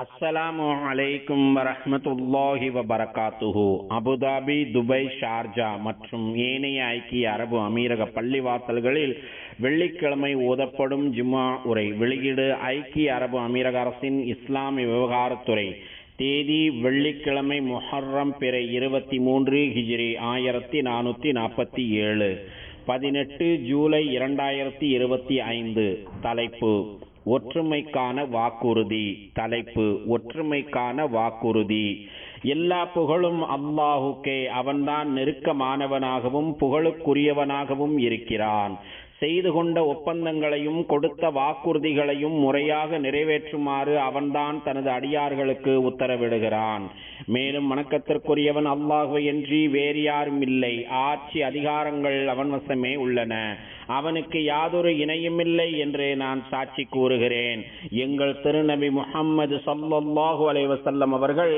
அஸ்ஸலாமு அலைக்கும் வரஹ்மத்துல்லாஹி வபரகாத்துஹு. அபுதாபி துபை ஷார்ஜா மற்றும் ஏனைய ஐக்கிய அரபு அமீரக பள்ளிவாசல்களில் வெள்ளிக்கிழமை ஓதப்படும் ஜும்மா உரை வெளியீடு ஐக்கிய அரபு அமீரக அரசின் இஸ்லாமிய விவகாரத்துறை. தேதி வெள்ளிக்கிழமை முஹர்ரம் பிற இருபத்தி மூன்று ஹிஜ்ரி ஆயிரத்தி நானூற்றி நாற்பத்தி ஏழு. பதினெட்டு ஜூலை இரண்டாயிரத்தி இருபத்தி ஐந்து. தலைப்பு ஒற்றுமைக்கான வாக்குறுதி தலைப்பு ஒற்றுமைக்கான வாக்குறுதி. எல்லா புகழும் அல்லாஹுக்கே அவன்தான் நெருக்கமானவனாகவும் புகழுக்குரியவனாகவும் இருக்கிறான். செய்து கொண்ட ஒப்பந்தங்களையும் கொடுத்த வாக்குறுதிகளையும் முறையாக நிறைவேற்றுமாறு அவன்தான் தனது அடியார்களுக்கு உத்தரவிடுகிறான். மேலும் வணக்கத்திற்குரியவன் அல்லாஹுவையன்றி வேறு யாரும் இல்லை. ஆட்சி அதிகாரங்கள் அவன் வசமே உள்ளன. அவனுக்கு யாதொரு இணையுமில்லை என்று நான் சாட்சி கூறுகிறேன். எங்கள் திருநபி முஹம்மது ஸல்லல்லாஹு அலைவசல்லம் அவர்கள்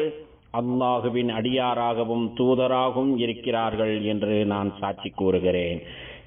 அல்லாஹுவின் அடியாராகவும் தூதராகவும் இருக்கிறார்கள் என்று நான் சாட்சி கூறுகிறேன்.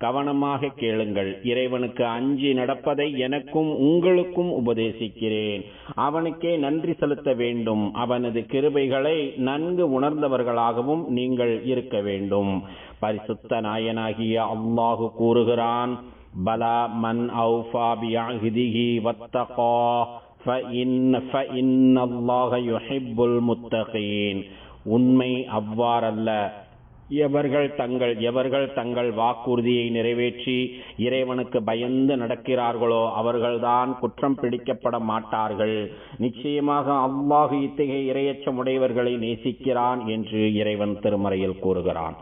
கவனமாக கேளுங்கள் இறைவனுக்கு அஞ்சி நடப்பதை எனக்கும் உங்களுக்கும் உபதேசிக்கிறேன் அவனுக்கே நன்றி செலுத்த வேண்டும் அவனது கிருபைகளை நன்கு உணர்ந்தவர்களாகவும் நீங்கள் இருக்க வேண்டும் பரிசுத்த நாயனாகிய அல்லாஹு கூறுகிறான் பலா மன் அவுஃபா பியாஹிதிஹி வத்தகா فإن فإن الله يحب المتقين உண்மை அவ்வாறல்ல எவர்கள் தங்கள் எவர்கள் தங்கள் வாக்குறுதியை நிறைவேற்றி இறைவனுக்கு பயந்து நடக்கிறார்களோ அவர்கள்தான் குற்றம் பிடிக்கப்பட மாட்டார்கள். நிச்சயமாக அவ்வாகு இத்தகைய இரையச்சமுடையவர்களை நேசிக்கிறான் என்று இறைவன் திருமறையில் கூறுகிறான்.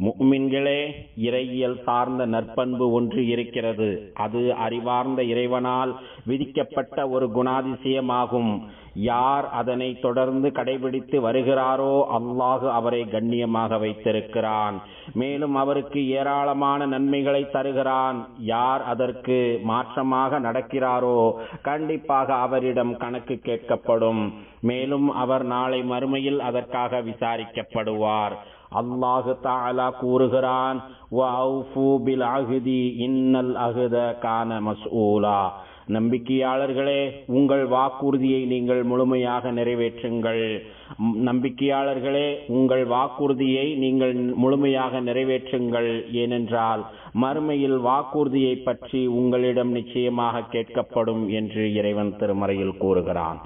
முக்மின்களே இறையியல் சார்ந்த நற்பண்பு ஒன்று இருக்கிறது. அது அறிவார்ந்த இறைவனால் விதிக்கப்பட்ட ஒரு குணாதிசயமாகும். யார் அதனை தொடர்ந்து கடைபிடித்து வருகிறாரோ அல்லாஹு அவரை கண்ணியமாக வைத்திருக்கிறான். மேலும் அவருக்கு ஏராளமான நன்மைகளை தருகிறான். யார் அதற்கு மாற்றமாக நடக்கிறாரோ கண்டிப்பாக அவரிடம் கணக்கு கேட்கப்படும். மேலும் அவர் நாளை மறுமையில் அதற்காக விசாரிக்கப்படுவார். அல்லாஹு தாலா கூறுகிறான் இன்னல் அகுத கான மசூலா நம்பிக்கையாளர்களே உங்கள் வாக்குறுதியை நீங்கள் முழுமையாக நிறைவேற்றுங்கள். நம்பிக்கையாளர்களே உங்கள் வாக்குறுதியை நீங்கள் முழுமையாக நிறைவேற்றுங்கள். ஏனென்றால் மறுமையில் வாக்குறுதியை பற்றி உங்களிடம் நிச்சயமாக கேட்கப்படும் என்று இறைவன் திருமறையில் கூறுகிறான்.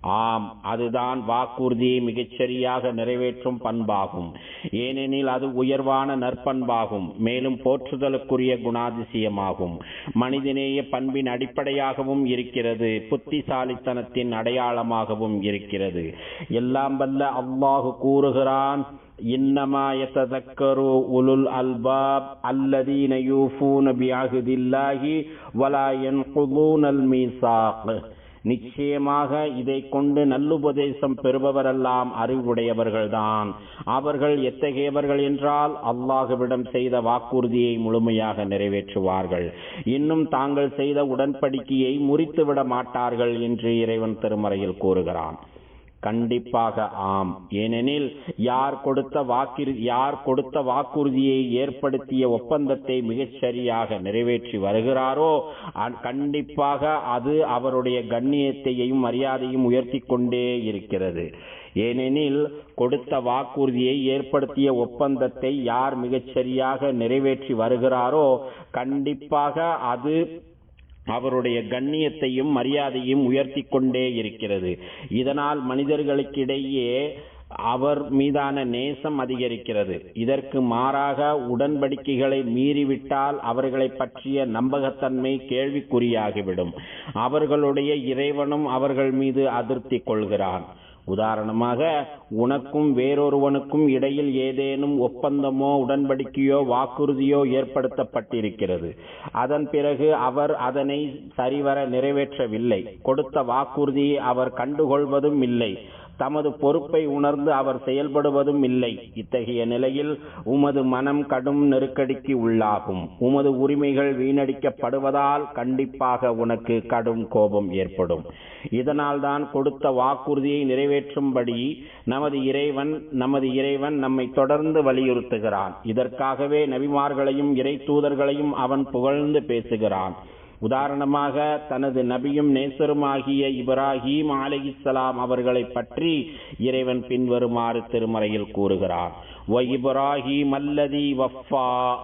ஆம் அதுதான் வாக்குறுதியை மிகச்சரியாக நிறைவேற்றும் பண்பாகும். ஏனெனில் அது உயர்வான நற்பண்பாகும் மேலும் போற்றுதலுக்குரிய குணாதிசயமாகும். மனிதநேய பண்பின் அடிப்படையாகவும் இருக்கிறது புத்திசாலித்தனத்தின் அடையாளமாகவும் இருக்கிறது. எல்லாம் வல்ல அல்லாஹு கூறுகிறான் இன்னமா யததக்கரு உலுல் அல்பாப் அல்லதீன யூஃபூன பிஅஹ்தில்லாஹி வலா யன்குதூனல் மீசாக். நிச்சயமாக இதை கொண்டு நல்லுபதேசம் பெறுபவரெல்லாம் அறிவுடையவர்கள்தான். அவர்கள் எத்தகையவர்கள் என்றால் அல்லாஹுவிடம் செய்த வாக்குறுதியை முழுமையாக நிறைவேற்றுவார்கள். இன்னும் தாங்கள் செய்த உடன்படிக்கையை முறித்துவிட மாட்டார்கள் என்று இறைவன் திருமறையில் கூறுகிறான். கண்டிப்பாக ஆம். ஏனெனில் யார் கொடுத்த வாக்கு யார் கொடுத்த வாக்குறுதியை ஏற்படுத்திய ஒப்பந்தத்தை மிகச் சரியாக நிறைவேற்றி வருகிறாரோ கண்டிப்பாக அது அவருடைய கண்ணியத்தையும் மரியாதையும் உயர்த்தி கொண்டே இருக்கிறது. ஏனெனில் கொடுத்த வாக்குறுதியை ஏற்படுத்திய ஒப்பந்தத்தை யார் மிகச்சரியாக நிறைவேற்றி வருகிறாரோ கண்டிப்பாக அது அவருடைய கண்ணியத்தையும் மரியாதையும் உயர்த்தி கொண்டே இருக்கிறது. இதனால் மனிதர்களுக்கிடையே அவர் மீதான நேசம் அதிகரிக்கிறது. இதற்கு மாறாக உடன்படிக்கைகளை மீறிவிட்டால் அவர்களை பற்றிய நம்பகத்தன்மை கேள்விக்குறியாகிவிடும். அவர்களுடைய இறைவனும் அவர்கள் மீது அதிருப்தி கொள்கிறான். உதாரணமாக உனக்கும் வேறொருவனுக்கும் இடையில் ஏதேனும் ஒப்பந்தமோ உடன்படிக்கையோ வாக்குறுதியோ ஏற்படுத்தப்பட்டிருக்கிறது. அதன் பிறகு அவர் அதனை சரிவர நிறைவேற்றவில்லை. கொடுத்த வாக்குறுதியை அவர் கண்டுகொள்வதும் இல்லை. தமது பொறுப்பை உணர்ந்து அவர் செயல்படுவதும் இல்லை. இத்தகைய நிலையில் உமது மனம் கடும் நெருக்கடிக்கு உள்ளாகும். உமது உரிமைகள் வீணடிக்கப்படுவதால் கண்டிப்பாக உனக்கு கடும் கோபம் ஏற்படும். இதனால் தான் கொடுத்த வாக்குறுதியை நிறைவேற்றும்படி நமது இறைவன் நமது இறைவன் நம்மை தொடர்ந்து வலியுறுத்துகிறான். இதற்காகவே நபிமார்களையும் இறை தூதர்களையும் அவன் புகழ்ந்து பேசுகிறான். உதாரணமாக தனது நபியும் நேசருமாகிய இப்ராஹீம் அலைஹிஸ்ஸலாம் அவர்களை பற்றி இறைவன் பின்வருமாறு திருமறையில் கூறுகிறான் ஒ இப்ராஹீம் அல்லதி வஃபா.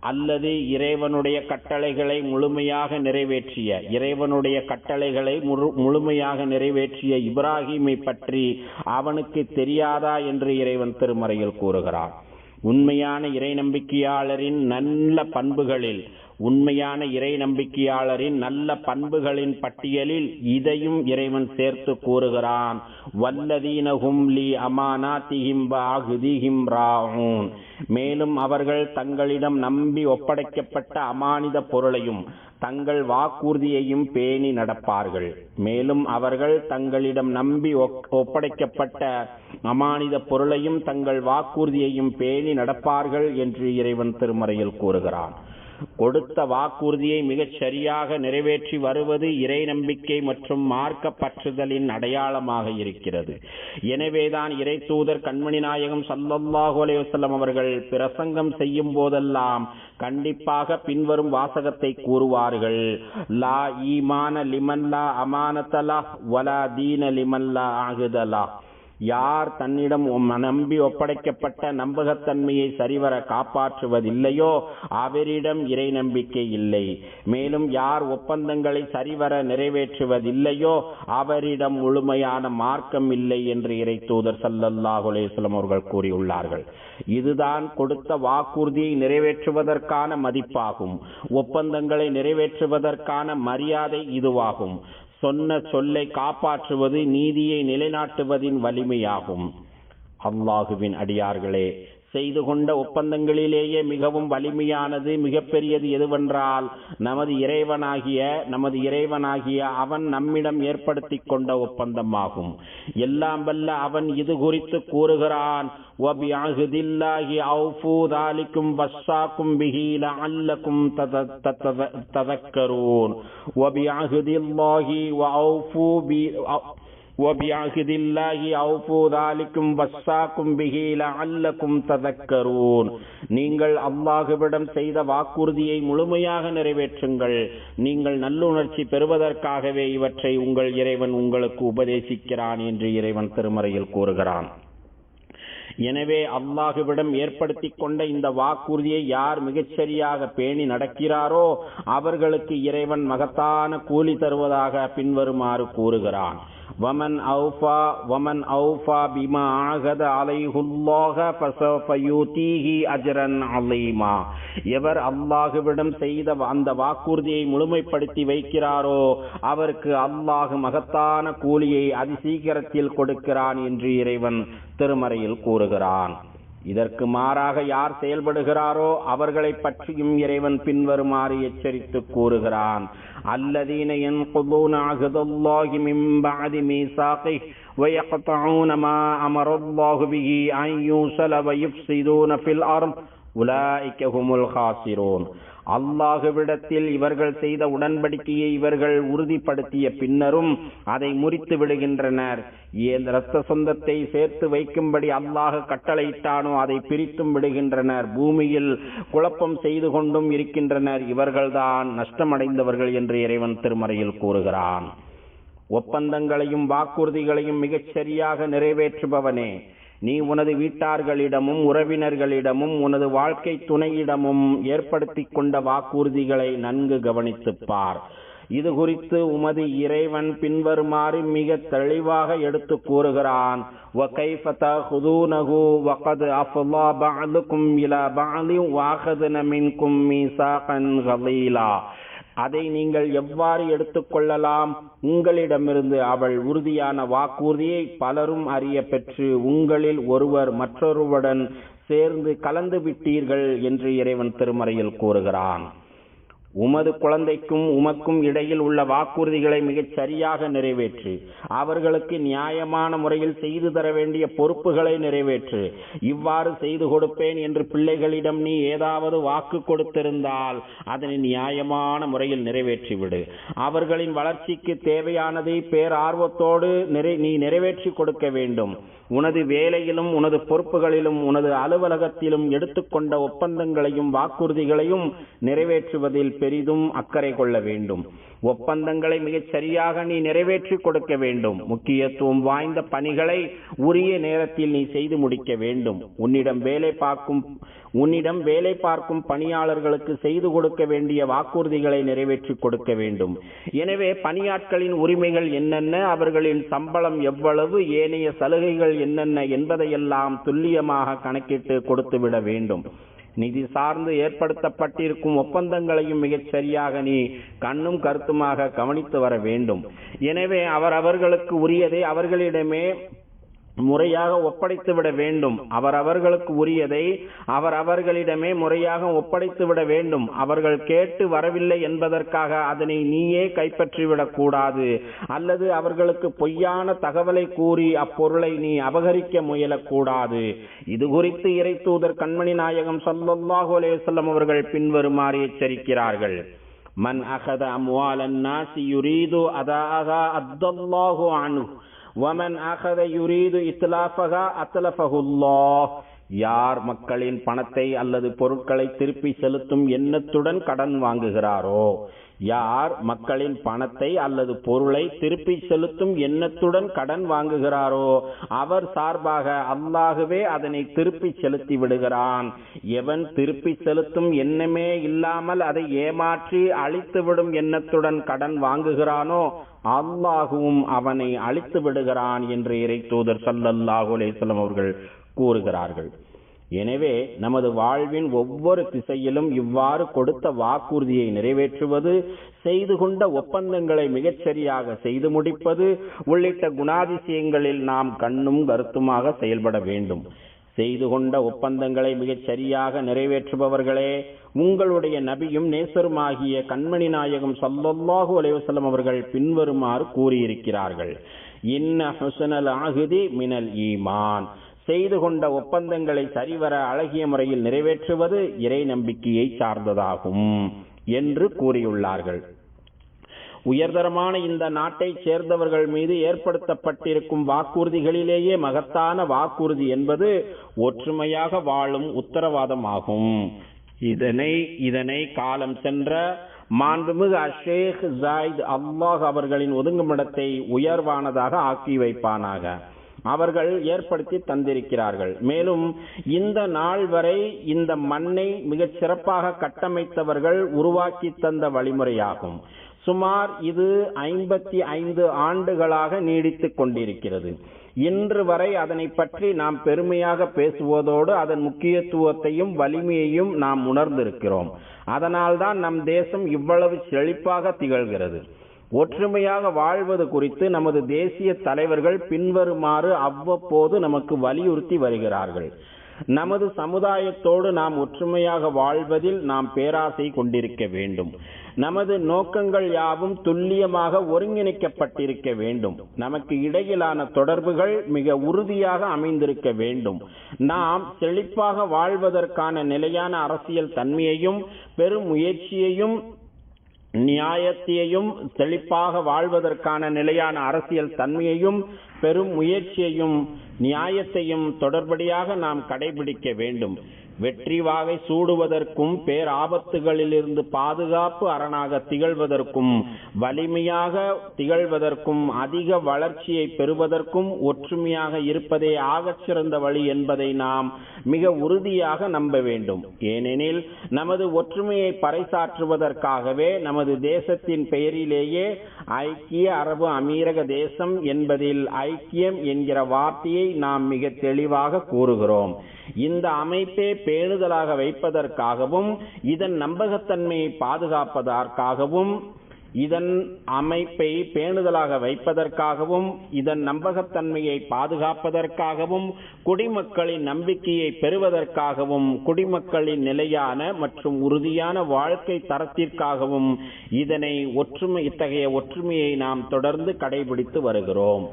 அல்லது இறைவனுடைய கட்டளைகளை முழுமையாக நிறைவேற்றிய. இறைவனுடைய கட்டளைகளை முழு- முழுமையாக நிறைவேற்றிய இப்ராஹீமை பற்றி அவனுக்கு தெரியாதா என்று இறைவன் திருமறையில் கூறுகிறான் உண்மையான இறை நம்பிக்கையாளரின் நல்ல பண்புகளில் உண்மையான இறை நம்பிக்கையாளரின் நல்ல பண்புகளின் பட்டியலில் இதையும் இறைவன் சேர்த்து கூறுகிறான். வல்லதீனஹும் லி அமானாத்திஹிம் பாகுதிஹிம் ராഊன் மேலும் அவர்கள் தங்களிடம் நம்பி ஒப்படைக்கப்பட்ட அமானித பொருளையும் தங்கள் வாக்குறுதியையும் பேணி நடப்பார்கள். மேலும் அவர்கள் தங்களிடம் நம்பி ஒப்- ஒப்படைக்கப்பட்ட அமானித பொருளையும் தங்கள் வாக்குறுதியையும் பேணி நடப்பார்கள் என்று இறைவன் திருமறையில் கூறுகிறான். கொடுத்த வாக்குறுதியை மிகச் சரியாக நிறைவேற்றி வருவது இறை நம்பிக்கை மற்றும் மார்க்க பற்றுதலின் அடையாளமாக இருக்கிறது. எனவேதான் இறை தூதர் கண்மணி நாயகம் ஸல்லல்லாஹு அலைஹி அவர்கள் பிரசங்கம் செய்யும் போதெல்லாம் கண்டிப்பாக பின்வரும் வாசகத்தை கூறுவார்கள். லா ஈமான லிமல்லா அமானதலா அமானத்தலா வலா தீன லிமல்லா ஆகுதலா யார் தன்னிடம் நம்பி ஒப்படைக்கப்பட்ட நம்பகத்தன்மையை சரிவர காப்பாற்றுவதில்லையோ அவரிடம் இறை நம்பிக்கை இல்லை. மேலும் யார் ஒப்பந்தங்களை சரிவர நிறைவேற்றுவதில்லையோ அவரிடம் முழுமையான மார்க்கம் இல்லை என்று இறை தூதர் சல்லல்லாஹுலேஸ்லம் அவர்கள் கூறியுள்ளார்கள். இதுதான் கொடுத்த வாக்குறுதியை நிறைவேற்றுவதற்கான மதிப்பாகும். ஒப்பந்தங்களை நிறைவேற்றுவதற்கான மரியாதை இதுவாகும். சொன்ன சொல்லை காப்பாற்றுவது நீதியை நிலைநாட்டுவதின் வலிமையாகும். அல்லாஹுவின் அடியார்களே செய்து கொண்ட ஒப்பந்தங்களிலேயே மிகவும் வலிமையானது மிகப்பெரியது எதுவென்றால் நமது இறைவனாகிய நமது இறைவனாகிய அவன் நம்மிடம் ஏற்படுத்தி கொண்ட ஒப்பந்தமாகும். எல்லாம் வல்ல அவன் இது குறித்து கூறுகிறான் ததக்கரூன். اللَّهِ أَوْفُوا ذَلِكُمْ وَصَّاكُمْ بِهِ لَعَلَّكُمْ تَتَ- تَتَ- تَذَكَّرُونَ وَبِعَهْدِ اللَّهِ وَأَوْفُوا بِ- وبعهد الله أوفوا ذلكم وصاكم به لعلكم تذكرون நீங்கள் அல்லாஹுவிடம் செய்த வாக்குறுதியை முழுமையாக நிறைவேற்றுங்கள் நீங்கள் நல்லுணர்ச்சி பெறுவதற்காகவே இவற்றை உங்கள் இறைவன் உங்களுக்கு உபதேசிக்கிறான் என்று இறைவன் திருமறையில் கூறுகிறான் எனவே அல்லாஹுவிடம் ஏற்படுத்திக் கொண்ட இந்த வாக்குறுதியை யார் மிகச்சரியாக பேணி நடக்கிறாரோ அவர்களுக்கு இறைவன் மகத்தான கூலி தருவதாக பின்வருமாறு கூறுகிறான் வமன் ومن வமன் بما பிமா ஆகத الله فسوف يؤتيه أجرا عظيما. எவர் அல்லாஹுவிடம் செய்த அந்த வாக்குறுதியை முழுமைப்படுத்தி வைக்கிறாரோ அவருக்கு அல்லாஹ் மகத்தான கூலியை அதிசீக்கிரத்தில் கொடுக்கிறான் என்று இறைவன் திருமறையில் கூறுகிறான். இதற்கு மாறாக யார் செயல்படுகிறாரோ அவர்களை பற்றியும் இறைவன் பின்வருமாறு எச்சரித்து கூறுகிறான் الذين ينقضون عهد الله من بعد ميثاقه ويقطعون ما أمر الله به أن يوصل ويفسدون في الأرض உலாஇக்கஹுமுல் ஹாசிரோன். அல்லாஹுவிடத்தில் இவர்கள் செய்த உடன்படிக்கையை இவர்கள் உறுதிப்படுத்திய பின்னரும் அதை முறித்து விடுகின்றனர். ஏன் இரத்த சொந்தத்தை சேர்த்து வைக்கும்படி அல்லாஹ் கட்டளையிட்டானோ அதை பிரித்தும் விடுகின்றனர். பூமியில் குழப்பம் செய்து கொண்டும் இருக்கின்றனர். இவர்கள்தான் நஷ்டமடைந்தவர்கள் என்று இறைவன் திருமறையில் கூறுகிறான். ஒப்பந்தங்களையும் வாக்குறுதிகளையும் மிகச் சரியாக நிறைவேற்றுபவனே. நீ உனது வீட்டார்களிடமும் உறவினர்களிடமும் உனது வாழ்க்கை துணையிடமும் ஏற்படுத்தி கொண்ட வாக்குறுதிகளை நன்கு கவனித்துப்பார் இது குறித்து உமது இறைவன் பின்வருமாறு மிக தெளிவாக எடுத்து கூறுகிறான். அதை நீங்கள் எவ்வாறு எடுத்துக்கொள்ளலாம்? உங்களிடமிருந்து அவள் உறுதியான வாக்குறுதியை பலரும் அறிய பெற்று உங்களில் ஒருவர் மற்றொருவருடன் சேர்ந்து கலந்து விட்டீர்கள் என்று இறைவன் திருமறையில் கூறுகிறான். உமது குழந்தைக்கும் உமக்கும் இடையில் உள்ள வாக்குறுதிகளை மிகச் சரியாக நிறைவேற்று. அவர்களுக்கு நியாயமான முறையில் செய்து தர வேண்டிய பொறுப்புகளை நிறைவேற்று. இவ்வாறு செய்து கொடுப்பேன் என்று பிள்ளைகளிடம் நீ ஏதாவது வாக்கு கொடுத்திருந்தால் அதனை நியாயமான முறையில் நிறைவேற்றிவிடு. அவர்களின் வளர்ச்சிக்கு தேவையானதை பேரார்வத்தோடு நிறை நீ நிறைவேற்றி கொடுக்க வேண்டும். உனது வேலையிலும் உனது பொறுப்புகளிலும் உனது அலுவலகத்திலும் எடுத்துக்கொண்ட ஒப்பந்தங்களையும் வாக்குறுதிகளையும் நிறைவேற்றுவதில் பெரிதும் அக்கறை கொள்ள வேண்டும். ஒப்பந்தங்களை மிகச் சரியாக நீ நிறைவேற்றி கொடுக்க வேண்டும். முக்கியத்துவம் வாய்ந்த பணிகளை உரிய நேரத்தில் நீ செய்து முடிக்க வேண்டும். உன்னிடம் வேலை பார்க்கும் உன்னிடம் வேலை பார்க்கும் பணியாளர்களுக்கு செய்து கொடுக்க வேண்டிய வாக்குறுதிகளை நிறைவேற்றி கொடுக்க வேண்டும். எனவே பணியாட்களின் உரிமைகள் என்னென்ன அவர்களின் சம்பளம் எவ்வளவு ஏனைய சலுகைகள் என்னென்ன என்பதையெல்லாம் துல்லியமாக கணக்கிட்டு கொடுத்துவிட வேண்டும். நிதி சார்ந்து ஏற்படுத்தப்பட்டிருக்கும் ஒப்பந்தங்களையும் மிகச் சரியாக நீ கண்ணும் கருத்துமாக கவனித்து வர வேண்டும். எனவே அவர் அவர்களுக்கு உரியதை அவர்களிடமே முறையாக ஒப்படைத்து விட வேண்டும். அவர் அவர்களுக்கு உரியதை அவர் அவர்களிடமே முறையாக ஒப்படைத்து விட வேண்டும். அவர்கள் கேட்டு வரவில்லை என்பதற்காக அதனை நீயே கைப்பற்றிவிடக் கூடாது. அல்லது அவர்களுக்கு பொய்யான தகவலை கூறி அப்பொருளை நீ அபகரிக்க முயலக்கூடாது இது குறித்து இறை தூதர் கண்மணி நாயகம் சல்லல்லாஹு அலேசல்லம் அவர்கள் பின்வருமாறு எச்சரிக்கிறார்கள். மன் அகத அம்வாலன் நாசி யுரீது அதாகா அத்தல்லாஹு அனு வமன் அகத யுரீது இத்லாஃபகா அத்லஃபஹுல்லாஹ் யார் மக்களின் பணத்தை அல்லது பொருட்களை திருப்பி செலுத்தும் எண்ணத்துடன் கடன் வாங்குகிறாரோ யார் மக்களின் பணத்தை அல்லது பொருளை திருப்பி செலுத்தும் எண்ணத்துடன் கடன் வாங்குகிறாரோ அவர் சார்பாக அல்லாகவே அதனை திருப்பி செலுத்தி விடுகிறான். எவன் திருப்பி செலுத்தும் எண்ணமே இல்லாமல் அதை ஏமாற்றி அழித்துவிடும் எண்ணத்துடன் கடன் வாங்குகிறானோ அல்லாகவும் அவனை அழித்து விடுகிறான் என்று இறை தூதர் சல்லல்லாஹு அலைஹிஸ்ஸலாம் அவர்கள் கூறுகிறார்கள். எனவே நமது வாழ்வின் ஒவ்வொரு திசையிலும் இவ்வாறு கொடுத்த வாக்குறுதியை நிறைவேற்றுவது செய்து கொண்ட ஒப்பந்தங்களை மிகச்சரியாக செய்து முடிப்பது உள்ளிட்ட குணாதிசயங்களில் நாம் கண்ணும் கருத்துமாக செயல்பட வேண்டும். செய்து கொண்ட ஒப்பந்தங்களை மிகச் சரியாக நிறைவேற்றுபவர்களே உங்களுடைய நபியும் நேசருமாகிய கண்மணி நாயகம் சல்லல்லாஹு அலைவசல்லம் அவர்கள் பின்வருமாறு கூறியிருக்கிறார்கள். இன்ன ஹுசனல் ஆகுதி மினல் ஈமான். செய்து கொண்ட ஒப்பந்தங்களை சரிவர அழகிய முறையில் நிறைவேற்றுவது இறை நம்பிக்கையை சார்ந்ததாகும் என்று கூறியுள்ளார்கள். உயர்தரமான இந்த நாட்டைச் சேர்ந்தவர்கள் மீது ஏற்படுத்தப்பட்டிருக்கும் வாக்குறுதிகளிலேயே மகத்தான வாக்குறுதி என்பது ஒற்றுமையாக வாழும் உத்தரவாதமாகும். இதனை இதனை காலம் சென்ற மாண்புமிகு அஷேக் ஜாயித் அல்லாஹ் அவர்களின் ஒதுங்குமிடத்தை உயர்வானதாக ஆக்கி வைப்பானாக. அவர்கள் ஏற்படுத்தி தந்திருக்கிறார்கள். மேலும் இந்த நாள் வரை இந்த மண்ணை மிகச் சிறப்பாக கட்டமைத்தவர்கள் உருவாக்கி தந்த வழிமுறையாகும். சுமார் இது ஐம்பத்தி ஐந்து ஆண்டுகளாக நீடித்துக் கொண்டிருக்கிறது. இன்று வரை அதனை பற்றி நாம் பெருமையாக பேசுவதோடு அதன் முக்கியத்துவத்தையும் வலிமையையும் நாம் உணர்ந்திருக்கிறோம். அதனால்தான் நம் தேசம் இவ்வளவு செழிப்பாக திகழ்கிறது. ஒற்றுமையாக வாழ்வது குறித்து நமது தேசிய தலைவர்கள் பின்வருமாறு அவ்வப்போது நமக்கு வலியுறுத்தி வருகிறார்கள். நமது சமுதாயத்தோடு நாம் ஒற்றுமையாக வாழ்வதில் நாம் பேராசை கொண்டிருக்க வேண்டும். நமது நோக்கங்கள் யாவும் துல்லியமாக ஒருங்கிணைக்கப்பட்டிருக்க வேண்டும். நமக்கு இடையிலான தொடர்புகள் மிக உறுதியாக அமைந்திருக்க வேண்டும். நாம் செழிப்பாக வாழ்வதற்கான நிலையான அரசியல் தன்மையையும் பெரும் முயற்சியையும் நியாயத்தையும் செழிப்பாக வாழ்வதற்கான நிலையான அரசியல் தன்மையையும் பெரும் முயற்சியையும் நியாயத்தையும் தொடர்படியாக நாம் கடைபிடிக்க வேண்டும். வெற்றி வாகை சூடுவதற்கும் பேராபத்துகளிலிருந்து பாதுகாப்பு அரணாக திகழ்வதற்கும் வலிமையாக திகழ்வதற்கும் அதிக வளர்ச்சியை பெறுவதற்கும் ஒற்றுமையாக இருப்பதே ஆகச் சிறந்த வழி என்பதை நாம் மிக உறுதியாக நம்ப வேண்டும். ஏனெனில் நமது ஒற்றுமையை பறைசாற்றுவதற்காகவே நமது தேசத்தின் பெயரிலேயே ஐக்கிய அரபு அமீரக தேசம் என்பதில் ஐக்கியம் என்கிற வார்த்தையை நாம் மிக தெளிவாக கூறுகிறோம். இந்த அமைப்பை பேணுதலாக வைப்பதற்காகவும் இதன் நம்பகத்தன்மையை பாதுகாப்பதற்காகவும் இதன் அமைப்பை பேணுதலாக வைப்பதற்காகவும் இதன் நம்பகத்தன்மையை பாதுகாப்பதற்காகவும் குடிமக்களின் நம்பிக்கையை பெறுவதற்காகவும் குடிமக்களின் நிலையான மற்றும் உறுதியான வாழ்க்கை தரத்திற்காகவும் இதனை ஒற்றுமை இத்தகைய ஒற்றுமையை நாம் தொடர்ந்து கடைபிடித்து வருகிறோம்.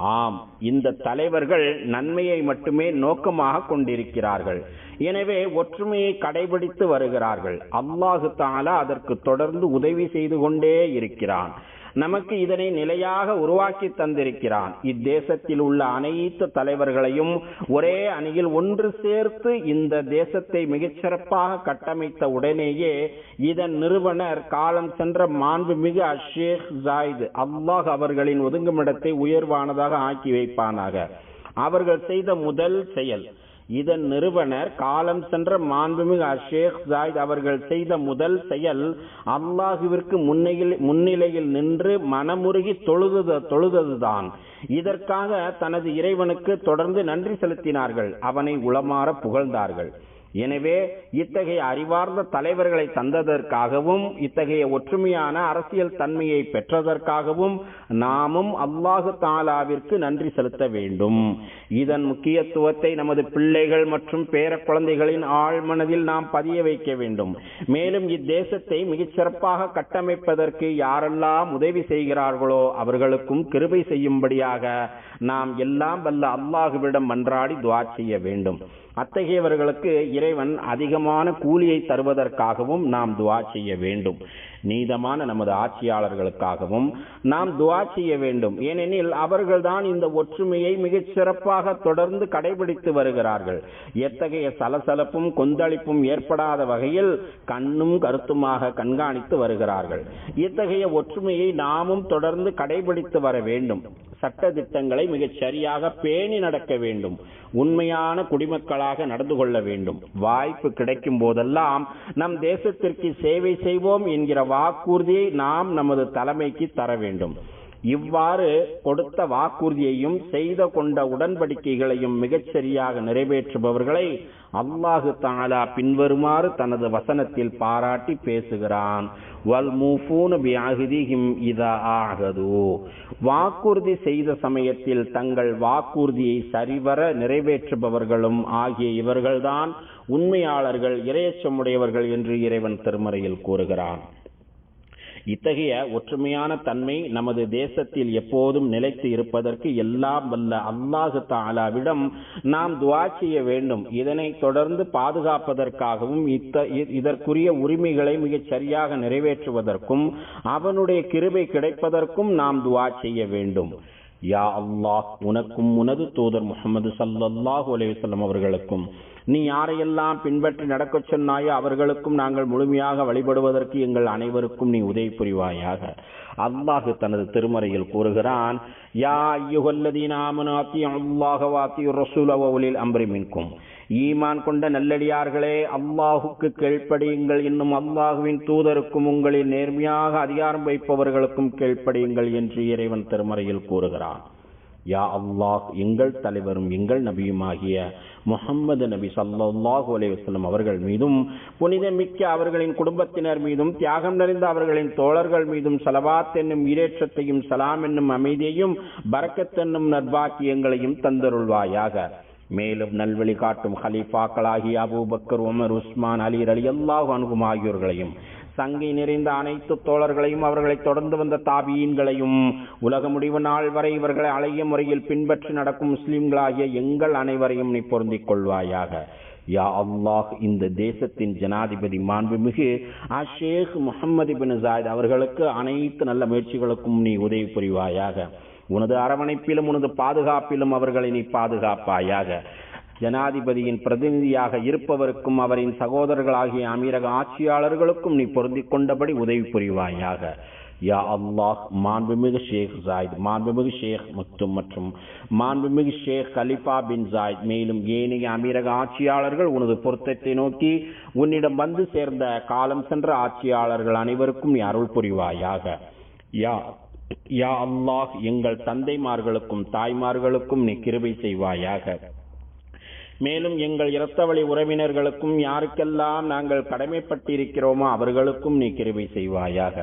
ஆம் இந்த தலைவர்கள் நன்மையை மட்டுமே நோக்கமாக கொண்டிருக்கிறார்கள். எனவே ஒற்றுமையை கடைபிடித்து வருகிறார்கள். அல்லாஹு தாலா அதற்கு தொடர்ந்து உதவி செய்து கொண்டே இருக்கிறான். நமக்கு இதனை நிலையாக உருவாக்கி தந்திருக்கிறான். இத்தேசத்தில் உள்ள அனைத்து தலைவர்களையும் ஒரே அணியில் ஒன்று சேர்த்து இந்த தேசத்தை மிகச்சிறப்பாக கட்டமைத்த உடனேயே இதன் நிறுவனர் காலம் சென்ற மாண்புமிகு அஷேக் ஜாயித் அல்லாஹ் அவர்களின் ஒதுங்குமிடத்தை உயர்வானதாக ஆக்கி வைப்பானாக. அவர்கள் செய்த முதல் செயல் இதன் நிறுவனர் காலம் சென்ற மாண்புமிகு அஷேக் ஜாயித் அவர்கள் செய்த முதல் செயல் அல்லாஹுவிற்கு முன்னையில் முன்னிலையில் நின்று மனமுருகி தொழுது தொழுததுதான். இதற்காக தனது இறைவனுக்கு தொடர்ந்து நன்றி செலுத்தினார்கள். அவனை உளமாற புகழ்ந்தார்கள். எனவே இத்தகைய அறிவார்ந்த தலைவர்களை தந்ததற்காகவும் இத்தகைய ஒற்றுமையான அரசியல் தன்மையை பெற்றதற்காகவும் நாமும் அல்லாஹு தாலாவிற்கு நன்றி செலுத்த வேண்டும். இதன் முக்கியத்துவத்தை நமது பிள்ளைகள் மற்றும் பேர குழந்தைகளின் ஆழ்மனதில் நாம் பதிய வைக்க வேண்டும். மேலும் இத்தேசத்தை மிகச்சிறப்பாக கட்டமைப்பதற்கு யாரெல்லாம் உதவி செய்கிறார்களோ அவர்களுக்கும் கிருபை செய்யும்படியாக நாம் எல்லாம் வல்ல அல்லாஹுவிடம் மன்றாடி துவா செய்ய வேண்டும். அத்தகையவர்களுக்கு இறைவன் அதிகமான கூலியை தருவதற்காகவும் நாம் துவா செய்ய வேண்டும். நீதமான நமது ஆட்சியாளர்களுக்காகவும் நாம் துவா செய்ய வேண்டும். ஏனெனில் அவர்கள்தான் இந்த ஒற்றுமையை மிகச் சிறப்பாக தொடர்ந்து கடைபிடித்து வருகிறார்கள். எத்தகைய சலசலப்பும் கொந்தளிப்பும் ஏற்படாத வகையில் கண்ணும் கருத்துமாக கண்காணித்து வருகிறார்கள். இத்தகைய ஒற்றுமையை நாமும் தொடர்ந்து கடைபிடித்து வர வேண்டும். சட்ட திட்டங்களை மிகச் சரியாக பேணி நடக்க வேண்டும். உண்மையான குடிமக்களாக நடந்து கொள்ள வேண்டும். வாய்ப்பு கிடைக்கும் போதெல்லாம் நம் தேசத்திற்கு சேவை செய்வோம் என்கிற வாக்குறுதியை நாம் நமது தலைமைக்கு தர வேண்டும். இவ்வாறு கொடுத்த வாக்குறுதியையும் செய்த கொண்ட உடன்படிக்கைகளையும் மிகச்சரியாக நிறைவேற்றுபவர்களை அல்லாஹு தாலா பின்வருமாறு தனது வசனத்தில் பாராட்டி பேசுகிறான். இதா வாக்குறுதி செய்த சமயத்தில் தங்கள் வாக்குறுதியை சரிவர நிறைவேற்றுபவர்களும் ஆகிய இவர்கள்தான் உண்மையாளர்கள் இரையச்சமுடையவர்கள் என்று இறைவன் திருமறையில் கூறுகிறான். இத்தகைய ஒற்றுமையான தன்மை நமது தேசத்தில் எப்போதும் நிலைத்து இருப்பதற்கு எல்லாம் வல்ல அல்லாஹு தாலாவிடம் நாம் துவா செய்ய வேண்டும். இதனை தொடர்ந்து பாதுகாப்பதற்காகவும் இத்த இதற்குரிய உரிமைகளை மிகச் சரியாக நிறைவேற்றுவதற்கும் அவனுடைய கிருபை கிடைப்பதற்கும் நாம் துவா செய்ய வேண்டும். யா அல்லாஹ் உனக்கும் உனது தூதர் முகமது சல்லாஹூ அலைவசல்லம் அவர்களுக்கும் நீ யாரையெல்லாம் பின்பற்றி நடக்கச் சொன்னாயோ அவர்களுக்கும் நாங்கள் முழுமையாக வழிபடுவதற்கு எங்கள் அனைவருக்கும் நீ உதவி புரிவாயாக. அல்லாஹு தனது திருமறையில் கூறுகிறான் யா ஐயுகல்லதீன ஈமான் கொண்ட நல்லடியார்களே அல்லாஹுக்கு கீழ்ப்படியுங்கள் இன்னும் அல்லாஹுவின் தூதருக்கும் உங்களின் நேர்மையாக அதிகாரம் வைப்பவர்களுக்கும் கீழ்ப்படியுங்கள் என்று இறைவன் திருமறையில் கூறுகிறான். யா அல்லாஹ் எங்கள் தலைவரும் எங்கள் நபியுமாகிய முகம்மது நபி சல்லாஹூ அலைவசல்லம் அவர்கள் மீதும் புனிதமிக்க அவர்களின் குடும்பத்தினர் மீதும் தியாகம் நிறைந்த அவர்களின் தோழர்கள் மீதும் சலவாத் என்னும் ஈரேற்றத்தையும் சலாம் என்னும் அமைதியையும் பரக்கத் என்னும் நர்பாக்கியங்களையும் தந்தருள்வாயாக. மேலும் நல்வழி காட்டும் ஹலீஃபாக்களாகி Abu Bakr Umar Usman Ali Ali அல்லாஹ் அனுகும் ஆகியோர்களையும் சங்கை நிறைந்த அனைத்து தோழர்களையும் அவர்களை தொடர்ந்து வந்த தாபியீன்களையும் உலக முடிவு நாள் வரை இவர்களை அழகிய முறையில் பின்பற்றி நடக்கும் முஸ்லிம்களாகிய எங்கள் அனைவரையும் நீ பொருந்திக் கொள்வாயாக. யா அல்லாஹ் இந்த தேசத்தின் ஜனாதிபதி மாண்புமிகு அஷேக் முகமது பின் ஜாயித் அவர்களுக்கு அனைத்து நல்ல முயற்சிகளுக்கும் நீ உதவி புரிவாயாக. உனது அரவணைப்பிலும் உனது பாதுகாப்பிலும் அவர்களை நீ பாதுகாப்பாயாக. ஜனாதிபதியின் பிரதிநிதியாக இருப்பவருக்கும் அவரின் சகோதரர்களாகிய அமீரக ஆட்சியாளர்களுக்கும் நீ பொருந்திக் கொண்டபடி உதவி புரிவாயாக. யா அல்லாஹ் மாண்புமிகு ஷேக் ஜாயித் மாண்புமிகு ஷேக் மக்தும் மற்றும் மாண்புமிகு ஷேக் கலிஃபா பின் ஜாயித் மேலும் ஏனைய அமீரக ஆட்சியாளர்கள் உனது பொருத்தத்தை நோக்கி உன்னிடம் வந்து சேர்ந்த காலம் சென்ற ஆட்சியாளர்கள் அனைவருக்கும் நீ அருள் புரிவாயாக. யா யா அல்லாஹ் எங்கள் தந்தைமார்களுக்கும் தாய்மார்களுக்கும் நீ கிருபை செய்வாயாக. மேலும் எங்கள் இரத்தவழி உறவினர்களுக்கும் யாருக்கெல்லாம் நாங்கள் கடமைப்பட்டிருக்கிறோமோ அவர்களுக்கும் நீ கிருபை செய்வாயாக.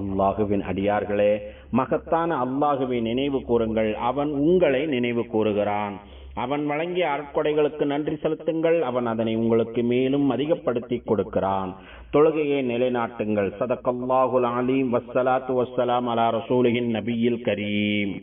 அல்லாஹுவின் அடியார்களே மகத்தான அல்லாஹுவை நினைவு கூறுங்கள். அவன் உங்களை நினைவு கூறுகிறான். அவன் வழங்கிய அற்கொடைகளுக்கு நன்றி செலுத்துங்கள். அவன் அதனை உங்களுக்கு மேலும் அதிகப்படுத்தி கொடுக்கிறான். தொழுகையை நிலைநாட்டுங்கள். சதக்கல்லாஹுல் அலீம். வஸ்ஸலாத்து வஸ்ஸலாம் அலா ரசூலியின் நபியில் கரீம்.